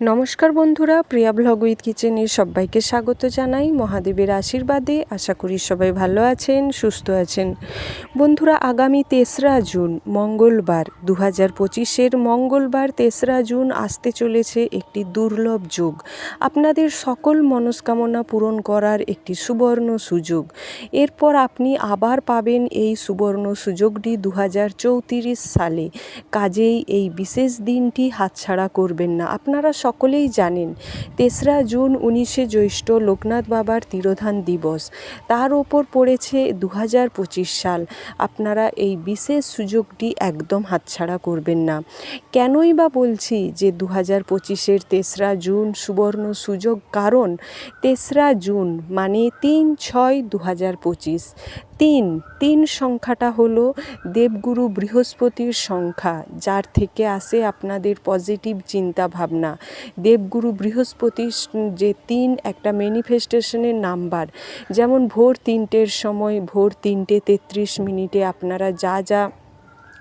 নমস্কার বন্ধুরা, প্রিয়া blog with কিচেনের সবাইকে স্বাগত জানাই। মহাদেবের আশীর্বাদে আশা করি সবাই ভালো আছেন, সুস্থ আছেন। বন্ধুরা, আগামী তেসরা জুন, মঙ্গলবার দু হাজার পঁচিশের মঙ্গলবার, তেসরা জুন আসতে চলেছে একটি দুর্লভ যুগ। আপনাদের সকল মনস্কামনা পূরণ করার একটি সুবর্ণ সুযোগ। এরপর আপনি আবার পাবেন এই সুবর্ণ সুযোগটি দু হাজার চৌত্রিশ সালে। কাজেই এই বিশেষ দিনটি হাতছাড়া করবেন না। আপনারা সকলেই জানেন। তেসরা জুন উনিশে জ্যৈষ্ঠ লোকনাথ বাবার তিরোধান দিবস। তার ওপর পড়েছে দু হাজার পঁচিশ সাল। আপনারা এই বিশেষ সুযোগটি একদম হাতছাড়া করবেন না। কেনই বা বলছি যে দু হাজার পঁচিশের তেসরা জুন সুবর্ণ সুযোগ কারণ তেসরা জুন মানে তিন ছয় দু হাজার পঁচিশ। তিন তিন সংখ্যাটা হলো দেবগুরু বৃহস্পতির সংখ্যা, যার থেকে আসে আপনাদের পজিটিভ চিন্তা ভাবনা দেবগুরু বৃহস্পতি যে তিন, একটা ম্যানিফেস্টেশনের নাম্বার যেমন ভোর তিনটের সময়, ভোর তিনটে তেত্রিশ মিনিটে আপনারা যা যা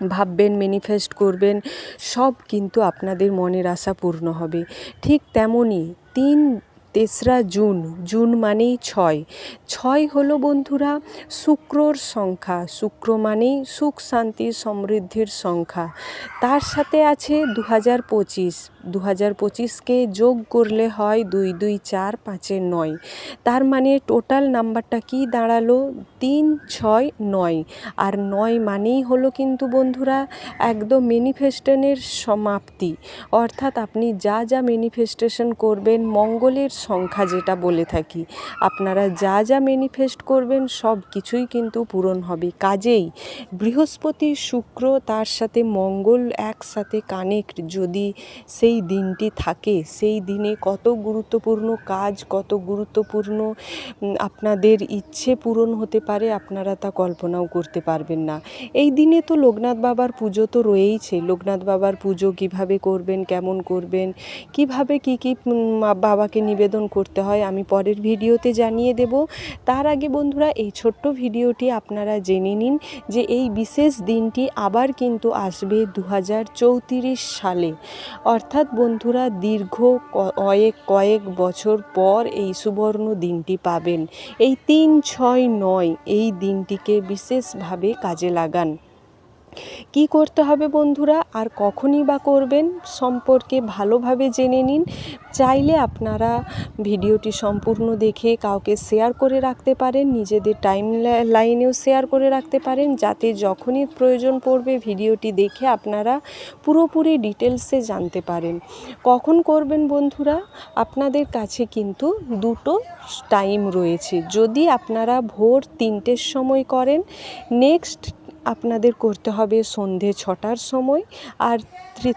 ভাববেন ম্যানিফেস্ট করবেন, সব কিন্তু আপনাদের মনের আশা পূর্ণ হবে। ঠিক তেমনই তিন তেসরা জুন জুন মানেই ছয়। ছয় হলো বন্ধুরা, শুক্রর সংখ্যা। শুক্র মানেই সুখ, শান্তি, সমৃদ্ধির সংখ্যা। তার সাথে আছে দু হাজার পঁচিশ। দু হাজার পঁচিশকে যোগ করলে হয় দুই দুই চার পাঁচের নয়। তার মানে টোটাল নাম্বারটা কি দাঁড়াল? তিন ছয় নয়। আর নয় মানেই হলো কিন্তু বন্ধুরা একদম ম্যানিফেস্টনের সমাপ্তি। অর্থাৎ আপনি যা যা ম্যানিফেস্টেশন করবেন, মঙ্গলের সংখ্যা যেটা বলে থাকি, আপনারা যা যা ম্যানিফেস্ট করবেন, সব কিছুই কিন্তু পূরণ হবে। কাজেই বৃহস্পতি শুক্র তার সাথে মঙ্গল একসাথে কানেক্ট। যদি সেই দিনটি থাকে, সেই দিনে কত গুরুত্বপূর্ণ কাজ, কত গুরুত্বপূর্ণ আপনাদের ইচ্ছে পূরণ হতে পারে, আপনারা তা কল্পনাও করতে পারবেন না। এই দিনে তো লোকনাথ বাবার পুজো তো রয়েইছে। লোকনাথ বাবার পুজো কীভাবে করবেন, কেমন করবেন, কীভাবে কি কি বাবাকে নিবেদন করতে হয়, আমি পরের ভিডিওতে জানিয়ে দেব। তার আগে বন্ধুরা, এই ছোট্ট ভিডিওটি আপনারা জেনে নিন যে এই বিশেষ দিনটি আবার কিন্তু আসবে দু হাজার চৌত্রিশ সালে। অর্থাৎ বন্ধুরা, দীর্ঘ কয়েক কয়েক বছর পর এই সুবর্ণ দিনটি পাবেন। এই তিন ছয় নয় এই দিনটিকে বিশেষভাবে কাজে লাগান। কি করতে হবে বন্ধুরা? আর কখনই বা করবেন সম্পর্কে ভালোভাবে জেনে নিন। চাইলে আপনারা ভিডিওটি সম্পূর্ণ দেখে কাউকে শেয়ার করে রাখতে পারেন, নিজেদের টাইম লাইনেও শেয়ার করে রাখতে পারেন, যাতে যখনই প্রয়োজন পড়বে ভিডিওটি দেখে আপনারা পুরোপুরি ডিটেলসে জানতে পারেন। কখন করবেন বন্ধুরা? আপনাদের কাছে কিন্তু দুটো টাইম রয়েছে। যদি আপনারা ভোর তিনটের সময় করেন, নেক্সট আপনাদের করতে হবে সন্ধে ছটার সময় আর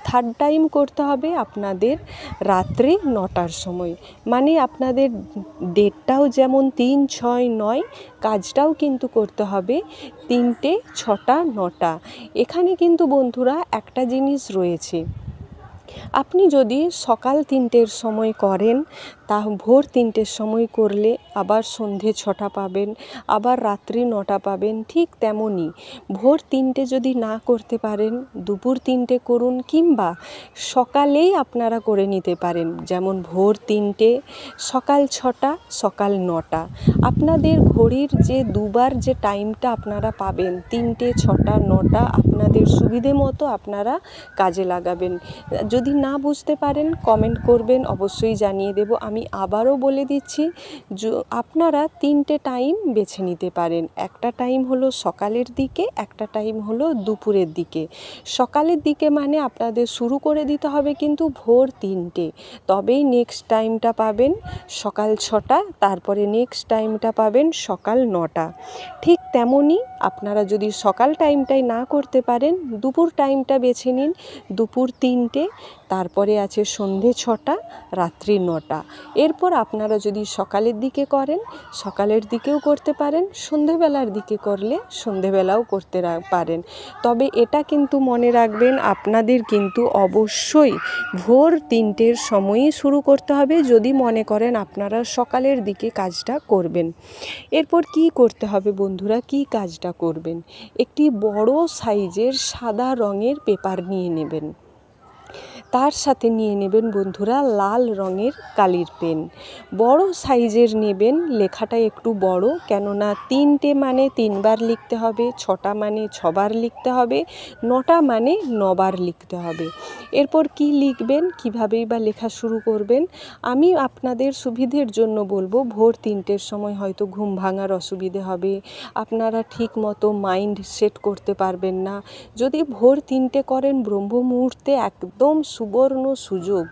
থার্ড টাইম করতে হবে আপনাদের রাত্রে নটার সময়। মানে আপনাদের ডেটটাও যেমন তিন, ছয়, নয়, কাজটাও কিন্তু করতে হবে তিনটে, ছটা, নটা। এখানে কিন্তু বন্ধুরা একটা জিনিস রয়েছে। আপনি যদি সকাল তিনটের সময় করেন তা ভোর তিনটের সময় করলে আবার সন্ধে ছটা পাবেন, আবার রাত্রি নটা পাবেন, ঠিক তেমনই। ভোর তিনটে যদি না করতে পারেন, দুপুর তিনটে করুন কিংবা সকালেই আপনারা করে নিতে পারেন। যেমন ভোর তিনটে, সকাল ছটা, সকাল নটা। আপনাদের ঘড়ির যে দুবার যে টাইমটা আপনারা পাবেন, তিনটে, ছটা, নটা, আপনাদের সুবিধে মতো আপনারা কাজে লাগাবেন। যদি না বুঝতে পারেন কমেন্ট করবেন। অবশ্যই জানিয়ে দেব। আমি আবারও বলে দিচ্ছি আপনারা তিনটে টাইম বেছে নিতে পারেন। একটা টাইম হলো সকালের দিকে, একটা টাইম হলো দুপুরের দিকে। সকালের দিকে মানে আপনাদের শুরু করে দিতে হবে কিন্তু ভোর তিনটে। তবেই নেক্সট টাইমটা পাবেন সকাল ছটা, তারপরে নেক্সট টাইমটা পাবেন সকাল নটা। ঠিক তেমনই আপনারা যদি সকাল টাইমটাই না করতে পারেন, দুপুর টাইমটা বেছে নিন। দুপুর তিনটে তারপরে আছে সন্ধে ছটা, রাত্রি নটা। এরপর আপনারা যদি সকালের দিকে করেন, সকালের দিকেও করতে পারেন, সন্ধেবেলার দিকে করলে সন্ধেবেলাও করতে পারেন। তবে এটা কিন্তু মনে রাখবেন, আপনাদের কিন্তু অবশ্যই ভোর তিনটের সময়ই শুরু করতে হবে, যদি মনে করেন আপনারা সকালের দিকে কাজটা করবেন। এরপর কি করতে হবে বন্ধুরা? কি কাজটা করবেন? একটি বড় সাইজের সাদা রঙের পেপার নিয়ে নেবেন। তার সাথে নিয়ে নেবেন বন্ধুরা লাল রঙের কালির পেন। বড় সাইজের নেবেন, লেখাটা একটু বড়, কেননা তিনটে মানে তিনবার লিখতে হবে, ছটা মানে ছবার লিখতে হবে, নটা মানে নবার লিখতে হবে। এরপর কি লিখবেন, কীভাবেই বা লেখা শুরু করবেন, আমি আপনাদের সুবিধের জন্য বলব, ভোর তিনটের সময় হয়তো ঘুম ভাঙার অসুবিধে হবে, আপনারা ঠিক মতো মাইন্ড সেট করতে পারবেন না। যদি ভোর তিনটে করেন ব্রহ্ম মুহূর্তে একদম সুবর্ণ সুযোগ।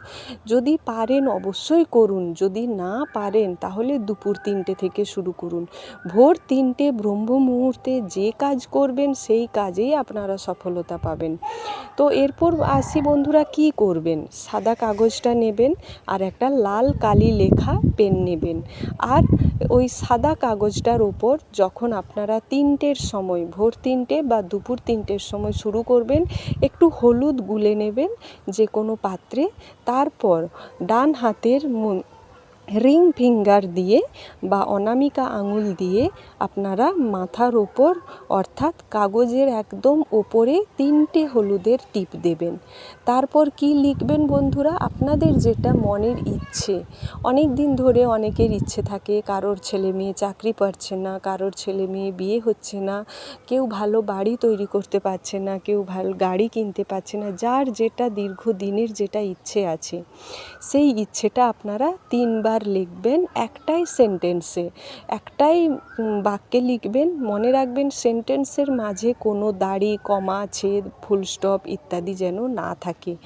যদি পারেন অবশ্যই করুন, যদি না পারেন তাহলে দুপুর তিনটে থেকে শুরু করুন। ভোর তিনটে ব্রহ্ম মুহূর্তে যে কাজ করবেন সেই কাজেই আপনারা সফলতা পাবেন। তো এরপর আসি বন্ধুরা কি করবেন? সাদা কাগজটা নেবেন আর একটা লাল কালি লেখা পেন নেবেন। আর ওই সাদা কাগজটার ওপর যখন আপনারা তিনটের সময়, ভোর তিনটে বা দুপুর তিনটের সময় শুরু করবেন, একটু হলুদ গুলে নেবেন যে কোনো পাত্রে, তারপর ডান হাতের রিং ফিঙ্গার দিয়ে বা অনামিকা আঙুল দিয়ে আপনারা মাথার ওপর, অর্থাৎ কাগজের একদম ওপরে তিনটে হলুদের টিপ দেবেন। তারপর কি লিখবেন বন্ধুরা? আপনাদের যেটা মনের ইচ্ছে। অনেক দিন ধরে অনেকের ইচ্ছে থাকে, কারোর ছেলে মেয়ে চাকরি পাচ্ছে না, কারোর ছেলে মেয়ে বিয়ে হচ্ছে না, কেউ ভালো বাড়ি তৈরি করতে পারছে না, কেউ ভালো গাড়ি কিনতে পারছে না, যার যেটা দীর্ঘদিনের যেটা ইচ্ছে আছে, সেই ইচ্ছেটা আপনারা তিনবার লিখবেন একটাই সেন্টেন্সে একটাই বাক্যে লিখবেন, মনে রাখবেন সেন্টেন্সের মাঝে কোনো দাড়ি, কমা, ছেদ ফুল স্টপ ইত্যাদি যেন না থাকে।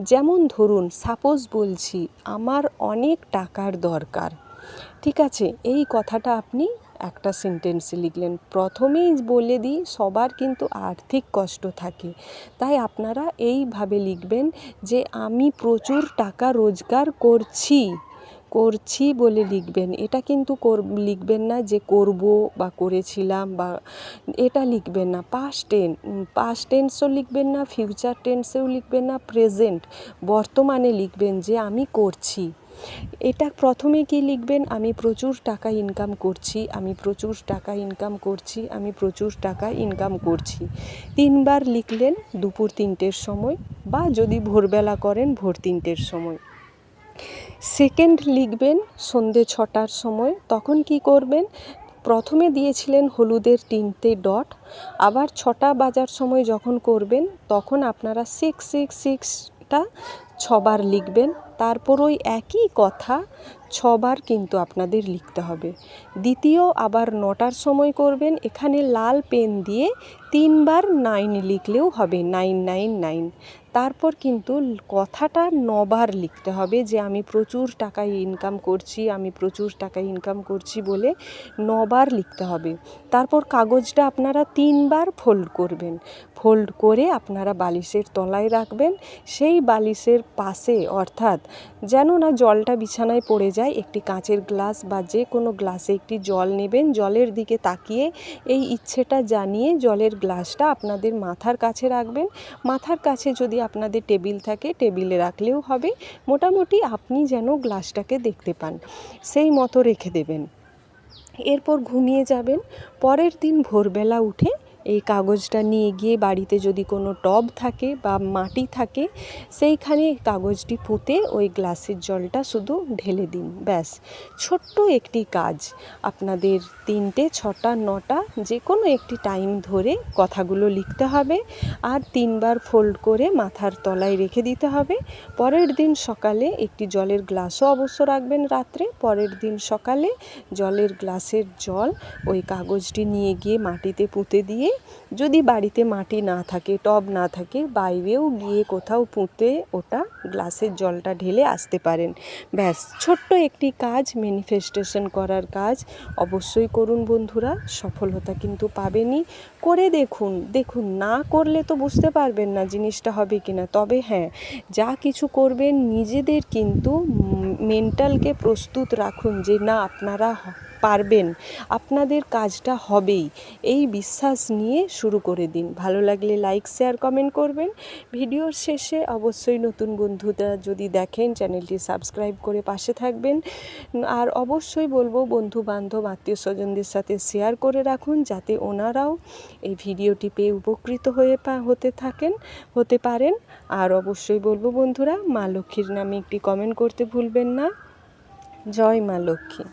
যেমন ধরুন সাপোজ বলছি, আমার অনেক টাকার দরকার। ঠিক আছে, এই কথাটা আপনি একটা সেন্টেন্সে লিখলেন। প্রথমেই বলে দিই, সবার কিন্তু আর্থিক কষ্ট থাকে। তাই আপনারা এইভাবে লিখবেন যে, আমি প্রচুর টাকা রোজগার করছি। করছি বলে লিখবেন। এটা কিন্তু লিখবেন না যে করব বা করেছিলাম বা এটা লিখবেন না। পাস্ট টেন পাস্ট টেন্সও লিখবেন না ফিউচার টেন্সেও লিখবেন না প্রেজেন্ট বর্তমানে লিখবেন যে আমি করছি। এটা প্রথমে কি লিখবেন? আমি প্রচুর টাকা ইনকাম করছি, আমি প্রচুর টাকা ইনকাম করছি, আমি প্রচুর টাকা ইনকাম করছি। তিনবার লিখলেন দুপুর তিনটের সময় বা যদি ভোরবেলা করেন ভোর তিনটের সময়। সেকেন্ড লিখবেন সন্ধে ছটার সময়, তখন কি করবেন? প্রথমে দিয়েছিলেন হলুদের তিনটে ডট, আবার ছটা বাজার সময় যখন করবেন, তখন আপনারা সিক্স সিক্স সিক্সটা ছবার লিখবেন, তারপর ওই একই কথা ছবার কিন্তু আপনাদের লিখতে হবে। দ্বিতীয় আবার নটার সময় করবেন, এখানে লাল পেন দিয়ে তিনবার নাইন লিখলেও হবে নাইন নাইন নাইন তারপর কিন্তু কথাটা নবার লিখতে হবে যে আমি প্রচুর টাকা ইনকাম করছি, আমি প্রচুর টাকা ইনকাম করছি বলে নবার লিখতে হবে। তারপর কাগজটা আপনারা তিনবার ফোল্ড করবেন। ফোল্ড করে আপনারা বালিশের তলায় রাখবেন। সেই বালিশের পাশে অর্থাৎ যেন না জলটা বিছানায় পড়ে যায়, একটি কাঁচের গ্লাস বা যে কোনো গ্লাসে একটি জল নেবেন, জলের দিকে তাকিয়ে এই ইচ্ছেটা জানিয়ে জলের গ্লাসটা আপনাদের মাথার কাছে রাখবেন। মাথার কাছে যদি আপনাদের টেবিল থাকে, টেবিলে রাখলেও হবে। মোটামুটি আপনি যেন গ্লাসটাকে দেখতে পান। সেই মতো রেখে দেবেন। এরপর ঘুমিয়ে যাবেন। পরের দিন ভোরবেলা উঠে এই কাগজটা নিয়ে গিয়ে বাড়িতে যদি কোনো টব থাকে বা মাটি থাকে, সেইখানে কাগজটি পুঁতে ওই গ্লাসের জলটা শুধু ঢেলে দিন। ব্যাস, ছোট্ট একটি কাজ। আপনাদের তিনটে, ছটা, নটা যে কোনো একটি টাইম ধরে কথাগুলো লিখতে হবে আর তিনবার ফোল্ড করে মাথার তলায় রেখে দিতে হবে। পরের দিন সকালে একটি জলের গ্লাসও অবশ্য রাখবেন রাত্রে। পরের দিন সকালে জলের গ্লাসের জল ওই কাগজটি নিয়ে গিয়ে মাটিতে পুঁতে দিয়ে যদি বাড়িতে মাটি না থাকে, টব না থাকে, বাইরেও গিয়ে কোথাও পুঁতে ওটা গ্লাসের জলটা ঢেলে আসতে পারেন। ব্যাস, ছোট্ট একটি কাজ ম্যানিফেস্টেশন করার কাজ অবশ্যই করুন বন্ধুরা, সফলতা কিন্তু পাবেনই। করে দেখুন দেখুন, না করলে তো বুঝতে পারবেন না জিনিসটা হবে কিনা। তবে হ্যাঁ যা কিছু করবেন, নিজেদের কিন্তু মেন্টালকে প্রস্তুত রাখুন যে না, আপনারা পারবেন, আপনাদের কাজটা হবেই। এই বিশ্বাস নিয়ে শুরু করে দিন। ভালো লাগলে লাইক শেয়ার কমেন্ট করবেন। ভিডিওর শেষে অবশ্যই নতুন বন্ধুরা যদি দেখেন, চ্যানেলটি সাবস্ক্রাইব করে পাশে থাকবেন। আর অবশ্যই বলব বন্ধু বান্ধব আত্মীয় স্বজনদের সাথে শেয়ার করে রাখুন, যাতে ওনারাও এই ভিডিওটি পেয়ে উপকৃত হয়ে হতে থাকেন, হতে পারেন। আর অবশ্যই বলব বন্ধুরা, মা লক্ষ্মীর নামে একটি কমেন্ট করতে ভুলবেন না। জয় মা লক্ষ্মী।